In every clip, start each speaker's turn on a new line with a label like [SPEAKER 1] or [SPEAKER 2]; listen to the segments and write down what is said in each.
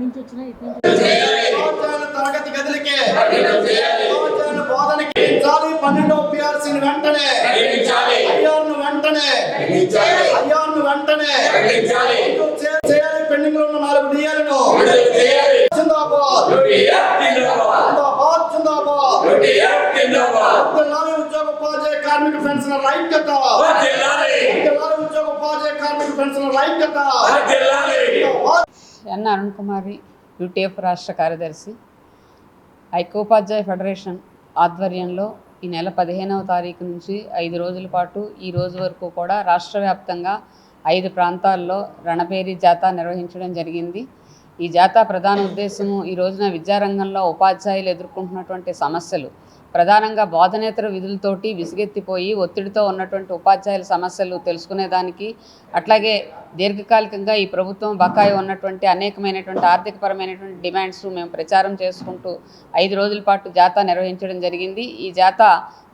[SPEAKER 1] నుంచి వచ్చినా ఇటు
[SPEAKER 2] తరగతి గదులకి బోధనకి పెంచాలి పన్నెండవ పిఆర్సీని వెంటనే. అయ్యార్ను వెంటనే. అయ్యార్ను వెంటనే. చేయాలి పెండింగ్లో ఉన్న నాలుగు డిఏలను. జిందాబాద్. జిందాబాద్. జిందాబాద్ ఉద్యోగ ఉపాధ్యాయ కార్మిక పెన్షన్ ఐక్యత. వద్దలాలి ఉద్యోగ ఉపాధ్యాయ కార్మిక పెన్షన్ ఐక్యత. జిందాబాద్.
[SPEAKER 3] ఎన్ అరుణ్ కుమారి యూటీఎఫ్ రాష్ట్ర కార్యదర్శి. ఐక్యోపాధ్యాయ ఫెడరేషన్ ఆధ్వర్యంలో ఈ నెల పదిహేనవ తారీఖు నుంచి ఐదు రోజుల పాటు ఈ రోజు వరకు కూడా రాష్ట్ర వ్యాప్తంగా ఐదు ప్రాంతాల్లో రణపేరి జాతా నిర్వహించడం జరిగింది. ఈ జాతా ప్రధాన ఉద్దేశము ఈ రోజున విద్యారంగంలో ఉపాధ్యాయులు ఎదుర్కొంటున్నటువంటి సమస్యలు ప్రధానంగా బోధనేతర విధులతోటి విసిగెత్తిపోయి ఒత్తిడితో ఉన్నటువంటి ఉపాధ్యాయుల సమస్యలు తెలుసుకునేదానికి అట్లాగే దీర్ఘకాలికంగా ఈ ప్రభుత్వం బకాయి ఉన్నటువంటి అనేకమైనటువంటి ఆర్థికపరమైనటువంటి డిమాండ్స్ మేము ప్రచారం చేసుకుంటూ ఐదు రోజుల పాటు జాతా నిర్వహించడం జరిగింది. ఈ జాతా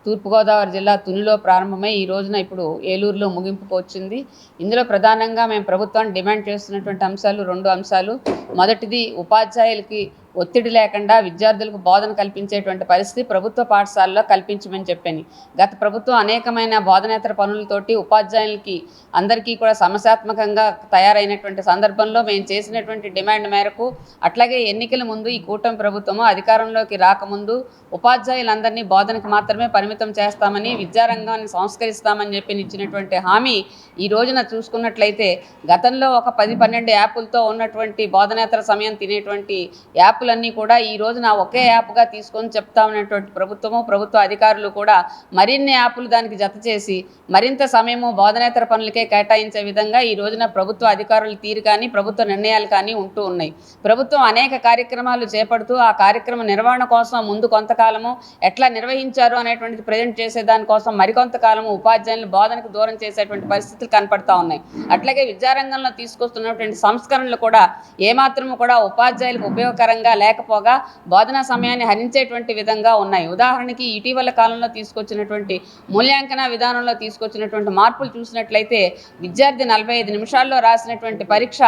[SPEAKER 3] తూర్పుగోదావరి జిల్లా తునిలో ప్రారంభమై ఈ రోజున ఇప్పుడు ఏలూరులో ముగింపుకు వచ్చింది. ఇందులో ప్రధానంగా మేము ప్రభుత్వాన్ని డిమాండ్ చేస్తున్నటువంటి అంశాలు రెండు అంశాలు. మొదటిది ఉపాధ్యాయులకి ఒత్తిడి లేకుండా విద్యార్థులకు బోధన కల్పించేటువంటి పరిస్థితి ప్రభుత్వ పాఠశాలలో కల్పించమని చెప్పాను. గత ప్రభుత్వం అనేకమైన బోధనేతర పనులతోటి ఉపాధ్యాయులకి అందరికీ కూడా సమస్యాత్మక సమస్యాత్మకంగా తయారైనటువంటి సందర్భంలో మేము చేసినటువంటి డిమాండ్ మేరకు అట్లాగే ఎన్నికల ముందు ఈ కూటమి ప్రభుత్వము అధికారంలోకి రాకముందు ఉపాధ్యాయులందరినీ బోధనకు మాత్రమే పరిమితం చేస్తామని విద్యారంగాన్ని సంస్కరిస్తామని చెప్పి ఇచ్చినటువంటి హామీ ఈ రోజున చూసుకున్నట్లయితే గతంలో ఒక పది పన్నెండు యాప్లతో ఉన్నటువంటి బోధనేతర సమయం తినేటువంటి యాప్లన్నీ కూడా ఈ రోజున ఒకే యాప్గా తీసుకొని చెప్తామనేటువంటి ప్రభుత్వము ప్రభుత్వ అధికారులు కూడా మరిన్ని యాప్లు దానికి జత చేసి మరింత సమయము బోధనేతర పనులకే కేటాయించే విధంగా ఈ రోజు రోజున ప్రభుత్వ అధికారుల తీరు కానీ ప్రభుత్వ నిర్ణయాలు కానీ ఉంటూ ఉన్నాయి. ప్రభుత్వం అనేక కార్యక్రమాలు చేపడుతూ ఆ కార్యక్రమ నిర్వహణ కోసం ముందు కొంతకాలము ఎట్లా నిర్వహించారు అనేటువంటిది ప్రజెంట్ చేసే దానికోసం మరికొంతకాలము ఉపాధ్యాయులను బోధనకు దూరం చేసేటువంటి పరిస్థితులు కనపడతా ఉన్నాయి. అట్లాగే విద్యారంగంలో తీసుకొస్తున్నటువంటి సంస్కరణలు కూడా ఏమాత్రము కూడా ఉపాధ్యాయులకు ఉపయోగకరంగా లేకపోగా బోధనా సమయాన్ని హరించేటువంటి విధంగా ఉన్నాయి. ఉదాహరణకి ఇటీవల కాలంలో తీసుకొచ్చినటువంటి మూల్యాంకన విధానంలో తీసుకొచ్చినటువంటి మార్పులు చూసినట్లయితే విద్యార్థి నలభై ఐదు నిమిషాల్లో రాసినటువంటి పరీక్ష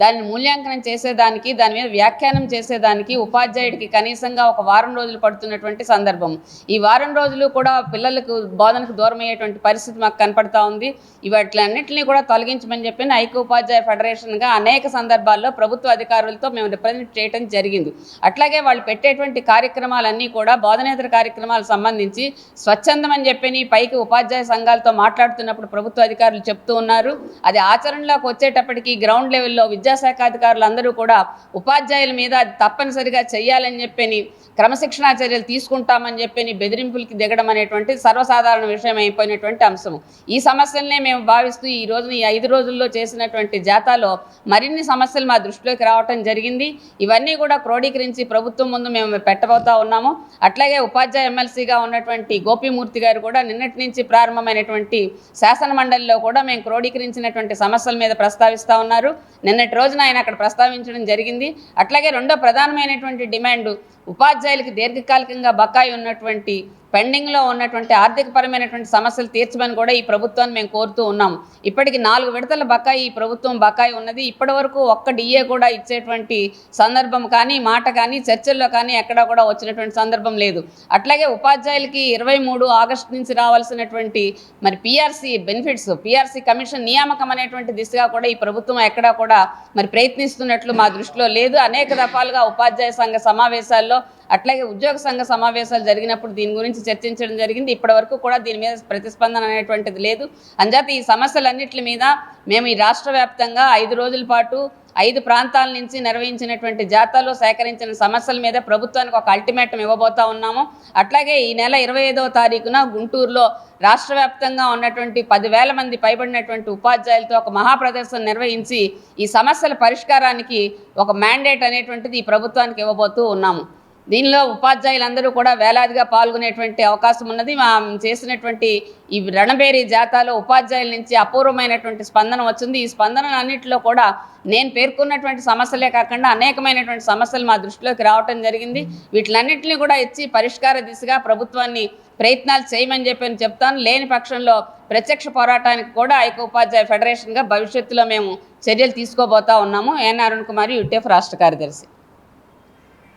[SPEAKER 3] దాన్ని మూల్యాంకనం చేసేదానికి దాని మీద వ్యాఖ్యానం చేసేదానికి ఉపాధ్యాయుడికి కనీసంగా ఒక వారం రోజులు పడుతున్నటువంటి సందర్భం. ఈ వారం రోజులు కూడా పిల్లలకు బోధనకు దూరం అయ్యేటువంటి పరిస్థితి మాకు కనపడతా ఉంది. ఇవట్లన్నింటినీ కూడా తొలగించమని చెప్పి ఐక్య ఉపాధ్యాయ ఫెడరేషన్గా అనేక సందర్భాల్లో ప్రభుత్వ అధికారులతో మేము రిప్రజెంట్ చేయడం జరిగింది. అట్లాగే వాళ్ళు పెట్టేటువంటి కార్యక్రమాలన్నీ కూడా బోధనేతర కార్యక్రమాలకు సంబంధించి స్వచ్ఛందం అని చెప్పి పైకి ఉపాధ్యాయ సంఘాలతో మాట్లాడుతున్నప్పుడు ప్రభుత్వ అధికారులు చెప్తూ ఉన్నారు. అది ఆచరణలోకి వచ్చేటప్పటికి గ్రౌండ్ లెవెల్లో విద్యాశాఖ అధికారులు అందరూ కూడా ఉపాధ్యాయుల మీద అది తప్పనిసరిగా చేయాలని చెప్పని క్రమశిక్షణా చర్యలు తీసుకుంటామని చెప్పని బెదిరింపులకి దిగడం అనేటువంటి సర్వసాధారణ విషయం అయిపోయినటువంటి అంశం ఈ సమస్యలనే మేము భావిస్తూ ఈ రోజున ఈ ఐదు రోజుల్లో చేసినటువంటి జాతాలో మరిన్ని సమస్యలు మా దృష్టిలోకి రావటం జరిగింది. ఇవన్నీ కూడా క్రోడీకరించి ప్రభుత్వం ముందు మేము పెట్టబోతా ఉన్నాము. అట్లాగే ఉపాధ్యాయ ఎమ్మెల్సీగా ఉన్నటువంటి గోపీమూర్తి గారు కూడా నిన్నటి నుంచి ప్రారంభమైనటువంటి శాసన మండలిలో కూడా మేము క్రోడీకరించినటువంటి సమస్య సమస్యల మీద ప్రస్తావిస్తూ ఉన్నారు. నిన్నటి రోజున ఆయన అక్కడ ప్రస్తావించడం జరిగింది. అట్లాగే రెండో ప్రధానమైనటువంటి డిమాండ్ ఉపాధ్యాయులకి దీర్ఘకాలికంగా బకాయి ఉన్నటువంటి పెండింగ్లో ఉన్నటువంటి ఆర్థికపరమైనటువంటి సమస్యలు తీర్చమని కూడా ఈ ప్రభుత్వాన్ని మేము కోరుతూ ఉన్నాం ఇప్పటికి నాలుగు విడతల బకాయి ఈ ప్రభుత్వం బకాయి ఉన్నది. ఇప్పటి వరకు ఒక్క డిఏ కూడా ఇచ్చేటువంటి సందర్భం కానీ మాట కానీ చర్చల్లో కానీ ఎక్కడా కూడా వచ్చినటువంటి సందర్భం లేదు. అట్లాగే ఉపాధ్యాయులకి ఇరవై మూడు ఆగస్టు నుంచి రావాల్సినటువంటి మరి పిఆర్సీ బెనిఫిట్స్ పిఆర్సీ కమిషన్ నియామకం అనేటువంటి దిశగా కూడా ఈ ప్రభుత్వం ఎక్కడా కూడా మరి ప్రయత్నిస్తున్నట్లు మా దృష్టిలో లేదు. అనేక దఫాలుగా ఉపాధ్యాయ సంఘ సమావేశాల్లో అట్లాగే ఉద్యోగ సంఘ సమావేశాలు జరిగినప్పుడు దీని గురించి చర్చించడం జరిగింది. ఇప్పటివరకు కూడా దీని మీద ప్రతిస్పందన అనేటువంటిది లేదు. అంచేత ఈ సమస్యలన్నింటి మీద మేము ఈ రాష్ట్ర వ్యాప్తంగా ఐదు రోజుల పాటు ఐదు ప్రాంతాల నుంచి నిర్వహించినటువంటి జాతాలో సేకరించిన సమస్యల మీద ప్రభుత్వానికి ఒక అల్టిమేటం ఇవ్వబోతా ఉన్నాము. అట్లాగే ఈ నెల ఇరవై ఐదవ తారీఖున గుంటూరులో రాష్ట్ర వ్యాప్తంగా ఉన్నటువంటి పదివేల మంది పైబడినటువంటి ఉపాధ్యాయులతో ఒక మహాప్రదర్శన నిర్వహించి ఈ సమస్యల పరిష్కారానికి ఒక మ్యాండేట్ అనేటువంటిది ఈ ప్రభుత్వానికి ఇవ్వబోతూ ఉన్నాము. దీనిలో ఉపాధ్యాయులందరూ కూడా వేలాదిగా పాల్గొనేటువంటి అవకాశం ఉన్నది. మా చేసినటువంటి ఈ రణబేరి జాతాలో ఉపాధ్యాయుల నుంచి అపూర్వమైనటువంటి స్పందన వచ్చింది. ఈ స్పందన అన్నింటిలో కూడా నేను పేర్కొన్నటువంటి సమస్యలే కాకుండా అనేకమైనటువంటి సమస్యలు మా దృష్టిలోకి రావటం జరిగింది. వీటిలన్నింటినీ కూడా ఇచ్చి పరిష్కార దిశగా ప్రభుత్వాన్ని ప్రయత్నాలు చేయమని చెప్పి చెప్తాను. లేని పక్షంలో ప్రత్యక్ష పోరాటానికి కూడా ఐక్య ఉపాధ్యాయ ఫెడరేషన్గా భవిష్యత్తులో మేము చర్యలు తీసుకోబోతా ఉన్నాము. ఎన్ అరుణ్ కుమార్ యూటీఎఫ్ రాష్ట్ర కార్యదర్శి.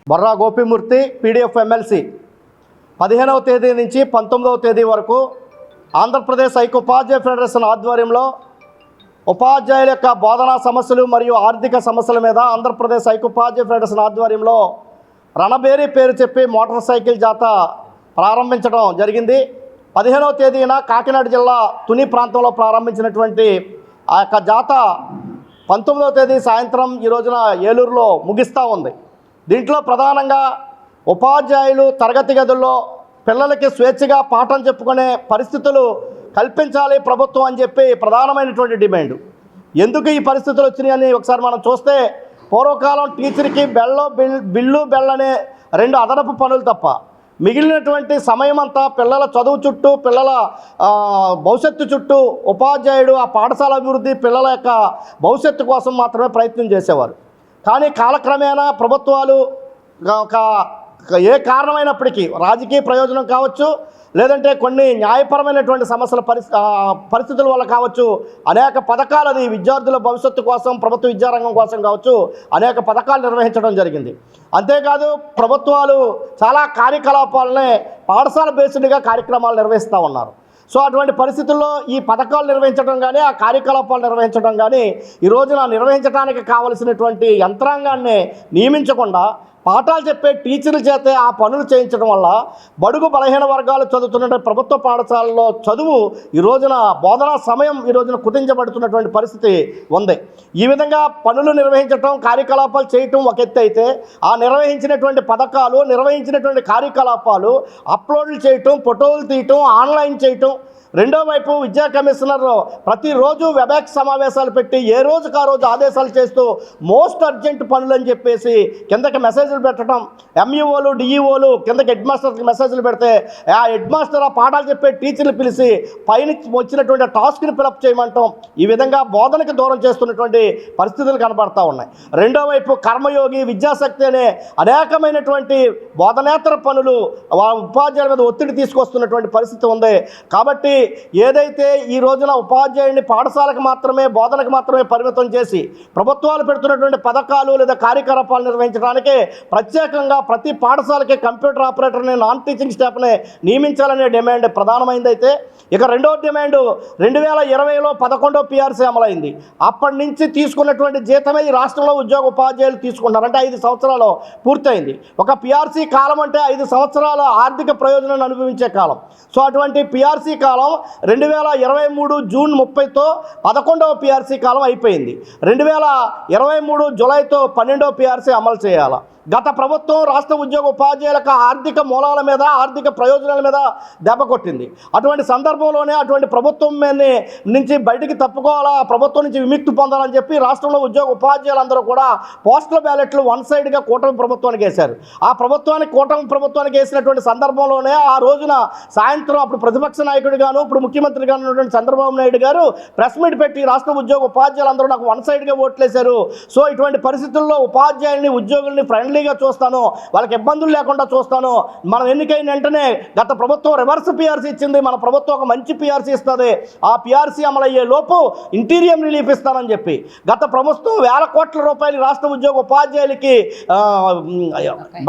[SPEAKER 1] Borra Gopimurthy PDF MLC. పదిహేనవ తేదీ నుంచి పంతొమ్మిదవ తేదీ వరకు ఆంధ్రప్రదేశ్ ఐక్య ఉపాధ్యాయ ఫెడరేషన్ ఆధ్వర్యంలో ఉపాధ్యాయుల యొక్క బోధనా సమస్యలు మరియు ఆర్థిక సమస్యల మీద ఆంధ్రప్రదేశ్ ఐక్య ఉపాధ్యాయ ఫెడరేషన్ ఆధ్వర్యంలో రణబేరి పేరు చెప్పి మోటార్ సైకిల్ జాత ప్రారంభించడం జరిగింది. పదిహేనవ తేదీన కాకినాడ జిల్లా తుని ప్రాంతంలో ప్రారంభించినటువంటి ఆ యొక్క జాత పంతొమ్మిదవ తేదీ సాయంత్రం ఈ రోజున ఏలూరులో ముగిస్తూ ఉంది. దీంట్లో ప్రధానంగా ఉపాధ్యాయులు తరగతి గదుల్లో పిల్లలకి స్వేచ్ఛగా పాఠం చెప్పుకునే పరిస్థితులు కల్పించాలి ప్రభుత్వం అని చెప్పి ప్రధానమైనటువంటి డిమాండ్. ఎందుకు ఈ పరిస్థితులు వచ్చినాయని ఒకసారి మనం చూస్తే పూర్వకాలం టీచర్కి బెల్లో బిల్ బిల్లు బెల్లనే రెండు అదనపు పనులు తప్ప మిగిలినటువంటి సమయం అంతా పిల్లల చదువు చుట్టూ పిల్లల భవిష్యత్తు చుట్టూ ఉపాధ్యాయుడు ఆ పాఠశాల అభివృద్ధి పిల్లల యొక్క భవిష్యత్తు కోసం మాత్రమే ప్రయత్నం చేసేవారు. కానీ కాలక్రమేణా ప్రభుత్వాలు ఒక ఏ కారణమైనప్పటికీ రాజకీయ ప్రయోజనం కావచ్చు లేదంటే కొన్ని న్యాయపరమైనటువంటి సమస్యల పరిస్థి పరిస్థితుల వల్ల కావచ్చు అనేక పథకాలు అది విద్యార్థుల భవిష్యత్తు కోసం ప్రభుత్వ విద్యారంగం కోసం కావచ్చు అనేక పథకాలు నిర్వహించడం జరిగింది. అంతేకాదు ప్రభుత్వాలు చాలా కార్యకలాపాలనే పాఠశాల బేస్డ్గా కార్యక్రమాలు నిర్వహిస్తూ ఉన్నారు. సో అటువంటి పరిస్థితుల్లో ఈ పథకాలు నిర్వహించడం కానీ ఆ కార్యకలాపాలు నిర్వహించడం కానీ ఈ రోజున నిర్వహించడానికి కావలసినటువంటి యంత్రాంగాన్ని నియమించకుండా పాఠాలు చెప్పే టీచర్ల చేతే ఆ పనులు చేయించడం వల్ల బడుగు బలహీన వర్గాలు చదువుతున్నటువంటి ప్రభుత్వ పాఠశాలలో చదువు ఈ రోజున బోధనా సమయం ఈ రోజున కుదించబడుతున్నటువంటి పరిస్థితి ఉంది. ఈ విధంగా పనులు నిర్వహించడం కార్యకలాపాలు చేయటం ఒక ఎత్తు అయితే ఆ నిర్వహించినటువంటి పథకాలు నిర్వహించినటువంటి కార్యకలాపాలు అప్లోడ్లు చేయటం ఫోటోలు తీయటం ఆన్లైన్ చేయటం. రెండో వైపు విద్యా కమిషనర్ ప్రతిరోజు వెబాక్స్ సమావేశాలు పెట్టి ఏ రోజుకు ఆ రోజు ఆదేశాలు చేస్తూ మోస్ట్ అర్జెంట్ పనులు అని చెప్పేసి కిందకి మెసేజ్ మెసేజ్లు పెట్టడం ఎంఈఓలు డిఈఓలు కిందకి హెడ్ మాస్టర్కి మెసేజ్లు పెడితే ఆ హెడ్ మాస్టర్ ఆ పాఠాలు చెప్పే టీచర్లు పిలిచి పైన వచ్చినటువంటి టాస్క్ని ఫిలప్ చేయమంటాం. ఈ విధంగా బోధనకి దూరం చేస్తున్నటువంటి పరిస్థితులు కనబడతా ఉన్నాయి. రెండో వైపు కర్మయోగి విద్యాశక్తి అనే అనేకమైనటువంటి బోధనేతర పనులు ఉపాధ్యాయుల మీద ఒత్తిడి తీసుకొస్తున్నటువంటి పరిస్థితి ఉంది. కాబట్టి ఏదైతే ఈ రోజున ఉపాధ్యాయుడిని పాఠశాలకు మాత్రమే బోధనకు మాత్రమే పరిమితం చేసి ప్రభుత్వాలు పెడుతున్నటువంటి పథకాలు లేదా కార్యకలాపాలు నిర్వహించడానికి ప్రత్యేకంగా ప్రతి పాఠశాలకి కంప్యూటర్ ఆపరేటర్ని నాన్ టీచింగ్ స్టాఫ్ని నియమించాలనే డిమాండ్ ప్రధానమైందైతే ఇక రెండో డిమాండ్ రెండు వేల ఇరవైలో పదకొండో పిఆర్సీ అమలైంది. అప్పటి నుంచి తీసుకున్నటువంటి జీతమే ఈ రాష్ట్రంలో ఉద్యోగ ఉపాధ్యాయులు తీసుకున్నారు. అంటే ఐదు సంవత్సరాలు పూర్తయింది. ఒక పిఆర్సీ కాలం అంటే ఐదు సంవత్సరాల ఆర్థిక ప్రయోజనాన్ని అనుభవించే కాలం. సో అటువంటి పిఆర్సీ కాలం రెండు వేల ఇరవై మూడు జూన్ ముప్పైతో పదకొండవ పిఆర్సీ కాలం అయిపోయింది. రెండు వేల ఇరవై మూడు జులైతో పన్నెండవ పిఆర్సీ అమలు చేయాలి. గత ప్రభుత్వం రాష్ట్ర ఉద్యోగ ఉపాధ్యాయులకు ఆర్థిక మూలాల మీద ఆర్థిక ప్రయోజనాల మీద దెబ్బ కొట్టింది. అటువంటి సందర్భంలోనే అటువంటి ప్రభుత్వం నుంచి బయటికి తప్పుకోవాలా? ప్రభుత్వం నుంచి విముక్తి పొందాలని చెప్పి రాష్ట్రంలో ఉద్యోగ ఉపాధ్యాయులందరూ కూడా పోస్టల్ బ్యాలెట్లు వన్ సైడ్గా కూటమి ప్రభుత్వానికి వేశారు. ఆ ప్రభుత్వానికి కూటమి ప్రభుత్వానికి వేసినటువంటి సందర్భంలోనే ఆ రోజున సాయంత్రం అప్పుడు ప్రతిపక్ష నాయకుడిగాను ఇప్పుడు ముఖ్యమంత్రిగా ఉన్నటువంటి చంద్రబాబు నాయుడు గారు ప్రెస్ మీట్ పెట్టి రాష్ట్ర ఉద్యోగ ఉపాధ్యాయులందరూ నాకు వన్ సైడ్గా ఓట్లేశారు. సో ఇటువంటి పరిస్థితుల్లో ఉపాధ్యాయుల్ని ఉద్యోగుల్ని ఫ్రెండ్లీగా చూస్తాను. వాళ్ళకి ఇబ్బందులు లేకుండా చూస్తాను. మనం ఎన్నికైన వెంటనే గత ప్రభుత్వం రివర్స్ పిఆర్సీ ఇచ్చింది. మన ప్రభుత్వం ఒక మంచి పిఆర్సీ ఇస్తుంది. ఆ పిఆర్సీ అమలయ్యే లోపు ఇంటీరియం రిలీఫ్ ఇస్తానని చెప్పి. గత ప్రభుత్వం వేల కోట్ల రూపాయలు రాష్ట్ర ఉద్యోగ ఉపాధ్యాయులకి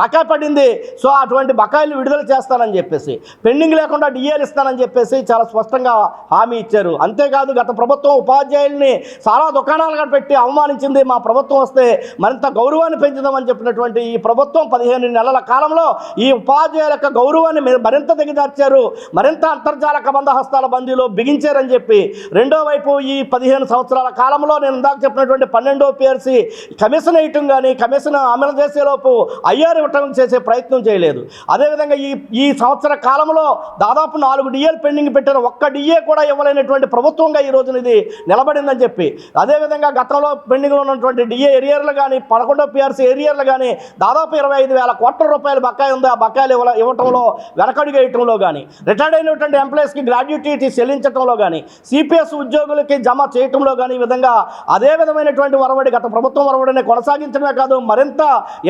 [SPEAKER 1] బకాయి పడింది. సో అటువంటి బకాయిలు విడుదల చేస్తానని చెప్పేసి. పెండింగ్ లేకుండా డిఏలు ఇస్తానని చెప్పేసి చాలా స్పష్టంగా హామీ ఇచ్చారు. అంతేకాదు గత ప్రభుత్వం ఉపాధ్యాయుల్ని చాలా దుకాణాలుగా పెట్టి అవమానించింది. మా ప్రభుత్వం వస్తే మరింత గౌరవాన్ని పెంచుదామని చెప్పినటువంటి ఈ ప్రభుత్వం పదిహేను నెలల కాలంలో ఈ ఉపాధ్యాయుల యొక్క గౌరవాన్ని మరింత దిగజార్చారు మరింత అంతర్జాల బంధ హస్తాల బందీలో బిగించారని చెప్పి రెండో వైపు ఈ పదిహేను సంవత్సరాల కాలంలో నేను ఇందాక చెప్పినటువంటి పన్నెండో పిఆర్సీ కమిషన్ వేయటం కానీ కమిషన్ అమలు చేసేలోపు ఐఆర్ ఇవ్వటం చేసే ప్రయత్నం చేయలేదు. అదేవిధంగా ఈ ఈ సంవత్సర కాలంలో దాదాపు నాలుగు డిఏలు పెండింగ్ పెట్టారు ఒక్క డిఏ కూడా ఇవ్వలేనటువంటి ప్రభుత్వంగా ఈ రోజున ఇది నిలబడిందని చెప్పి. అదేవిధంగా గతంలో పెండింగ్లో ఉన్నటువంటి డిఏ ఏరియర్లు కానీ పదకొండో పిఆర్సీ ఏరియర్లు కానీ దాదాపు ఇరవై ఐదు వేల కోట్ల రూపాయలు బకాయి ఉంది. ఆ బకాయిలు ఇవ్వ ఇవ్వటంలో వెనకడుగు వేయటంలో కానీ రిటైర్డ్ అయినటువంటి ఎంప్లాయీస్కి గ్రాడ్యుటీ చెల్లించడంలో కానీ సిపిఎస్ ఉద్యోగులకి జమ చేయటంలో కానీ ఈ విధంగా అదే విధమైనటువంటి వరవడి గత ప్రభుత్వం వరవడిని కొనసాగించడమే కాదు మరింత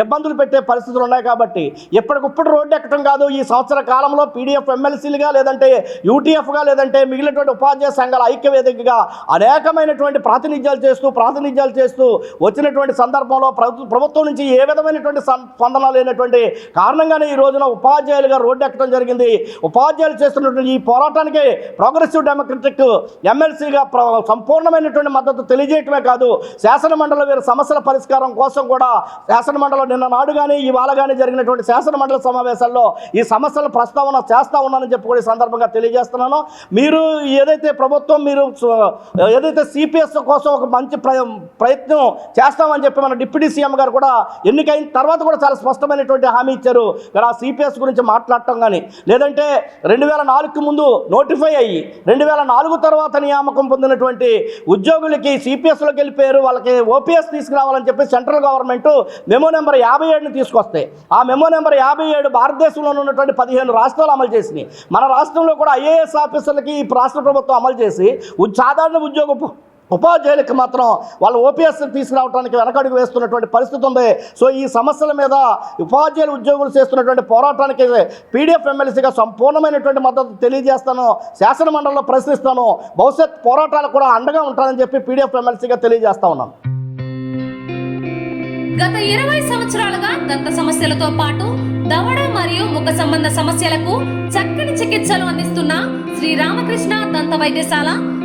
[SPEAKER 1] ఇబ్బందులు పెట్టే పరిస్థితులు ఉన్నాయి కాబట్టి ఎప్పటికప్పుడు రోడ్డు ఎక్కడం కాదు. ఈ సంవత్సర కాలంలో పీడిఎఫ్ ఎమ్మెల్సీలుగా లేదంటే యూటీఎఫ్గా లేదంటే మిగిలినటువంటి ఉపాధ్యాయ సంఘాల ఐక్యవేదికగా అనేకమైనటువంటి ప్రాతినిధ్యాలు చేస్తూ ప్రాతినిధ్యాలు చేస్తూ వచ్చినటువంటి సందర్భంలో ప్రభుత్వం నుంచి ఏ విధమైన సం- స్పందన లేనటువంటి కారణంగానే ఈ రోజున ఉపాధ్యాయులుగా రోడ్డు ఎక్కడం జరిగింది. ఉపాధ్యాయులు చేస్తున్నటువంటి ఈ పోరాటానికి ప్రోగ్రెసివ్ డెమోక్రటిక్ ఎమ్మెల్సీగా సంపూర్ణమైనటువంటి మద్దతు తెలియజేయటమే కాదు శాసనమండలి వీరి సమస్యల పరిష్కారం కోసం కూడా శాసనమండలి నిన్న నాడు కానీ ఇవాళ కానీ జరిగినటువంటి శాసనమండలి సమావేశాల్లో ఈ సమస్యల ప్రస్తావన చేస్తా ఉన్నానని చెప్పి కూడా ఈ సందర్భంగా తెలియజేస్తున్నాను. మీరు ఏదైతే ప్రభుత్వం మీరు ఏదైతే సిపిఎస్ కోసం ఒక మంచి ప్ర ప్రయత్నం చేస్తామని చెప్పి మన డిప్యూటీ సీఎం గారు కూడా ఎన్నికైన తర్వాత కూడా చాలా స్పష్టమైనటువంటి హామీ ఇచ్చారు. ఇలా సిపిఎస్ గురించి మాట్లాడటం కానీ లేదంటే రెండు వేల నాలుగుకి ముందు నోటిఫై అయ్యి రెండు వేల నాలుగు తర్వాత నియామకం పొందినటువంటి ఉద్యోగులకి సిపిఎస్లోకి వెళ్ళిపోయారు. వాళ్ళకి ఓపీఎస్ తీసుకురావాలని చెప్పి సెంట్రల్ గవర్నమెంట్ మెమో నెంబర్ యాభై ఏడుని తీసుకొస్తాయి ఆ మెమో నెంబర్ యాభై ఏడు భారతదేశంలో ఉన్నటువంటి పదిహేను రాష్ట్రాలు అమలు చేసినాయి. మన రాష్ట్రంలో కూడా ఐఏఎస్ ఆఫీసర్లకి ఈ రాష్ట్ర ప్రభుత్వం అమలు చేసి సాధారణ ఉద్యోగ ఉపాధ్యాయులకు మాత్రం వాళ్ళ ఓపీఎస్ తీసుకురావడానికి వెనకడుగు వేస్తున్నటువంటి పరిస్థితి ఉంది. సో ఈ సమస్యల మీద ఉపాధ్యాయులు ఉద్యోగులు చేస్తున్నటువంటి పోరాటానికి పీడిఎఫ్ ఎమ్మెల్సీగా సంపూర్ణమైనటువంటి మద్దతు తెలియజేస్తాను. శాసన మండలిలో ప్రశ్నిస్తాను. భవిష్యత్ పోరాటాలు కూడా అండగా ఉంటానని చెప్పి పీడిఎఫ్ ఎమ్మెల్సీగా తెలియజేస్తా ఉన్నాను.
[SPEAKER 4] గత ఇరవై సంవత్సరాలుగా దంత సమస్యలతో పాటు దవడ మరియు ముఖ సంబంధ సమస్యలకు చక్కని చికిత్సలు అందిస్తున్న శ్రీ రామకృష్ణ దంత వైద్యశాల